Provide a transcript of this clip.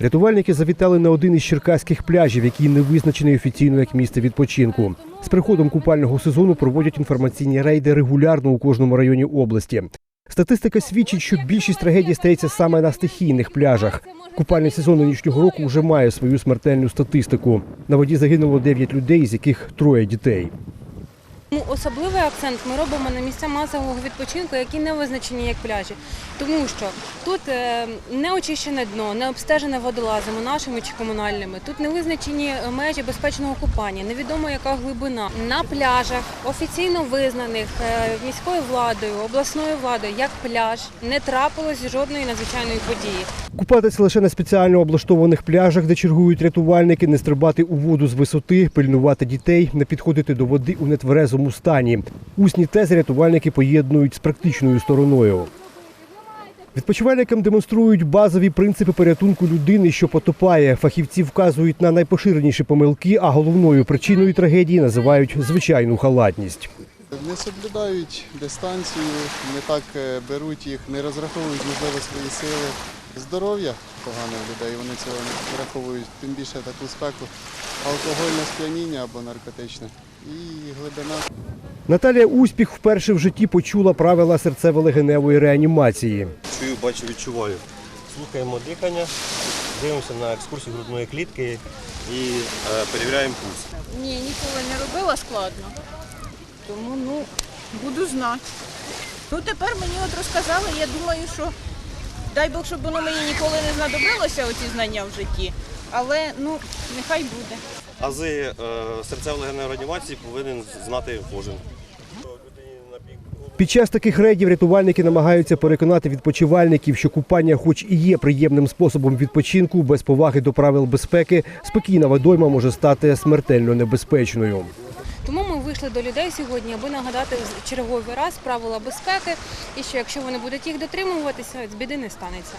Рятувальники завітали на один із черкаських пляжів, який не визначений офіційно як місце відпочинку. З приходом купального сезону проводять інформаційні рейди регулярно у кожному районі області. Статистика свідчить, що більшість трагедій стається саме на стихійних пляжах. Купальний сезон нинішнього року вже має свою смертельну статистику. На воді загинуло 9 людей, з яких троє дітей. Ну, особливий акцент ми робимо на місця масового відпочинку, які не визначені як пляжі, тому що тут е, не очищене дно, не обстежене водолазами нашими чи комунальними. Тут не визначені е, межі безпечного купання, невідомо яка глибина. На пляжах офіційно визнаних е, міською владою, обласною владою як пляж не трапилось жодної надзвичайної події. Купатися лише на спеціально облаштованих пляжах, де чергують рятувальники, не стрибати у воду з висоти, пильнувати дітей, не підходити до води у нетверезому стані. Усні тези рятувальники поєднують з практичною стороною. Відпочивальникам демонструють базові принципи порятунку людини, що потопає. Фахівці вказують на найпоширеніші помилки, а головною причиною трагедії називають звичайну халатність. Не соблюдають дистанцію, не так е, беруть їх, не розраховують можливо свої сили. Здоров'я погане в людей, вони цього не враховують, тим більше таку спеку, алкогольне сп'яніння або наркотичне. І глибина. Наталія Успіх вперше в житті почула правила серцево-легеневої реанімації. Чую, бачу, відчуваю. Слухаємо дихання, дивимося на екскурсію грудної клітки і е, перевіряємо пульс. Ні, ніколи не робила складно. Тому ну, буду знати. Ну тепер мені от розказали, я думаю, що дай Бог, щоб воно мені ніколи не знадобилося, оці знання в житті. Але ну, нехай буде. Ази е, серцево-легеневої реанімації повинен знати кожен. Під час таких рейдів рятувальники намагаються переконати відпочивальників, що купання, хоч і є приємним способом відпочинку, без поваги до правил безпеки, спокійна водойма може стати смертельно небезпечною. Тому ми вийшли до людей сьогодні, аби нагадати в черговий раз правила безпеки, і що якщо вони будуть їх дотримуватися, з біди не станеться.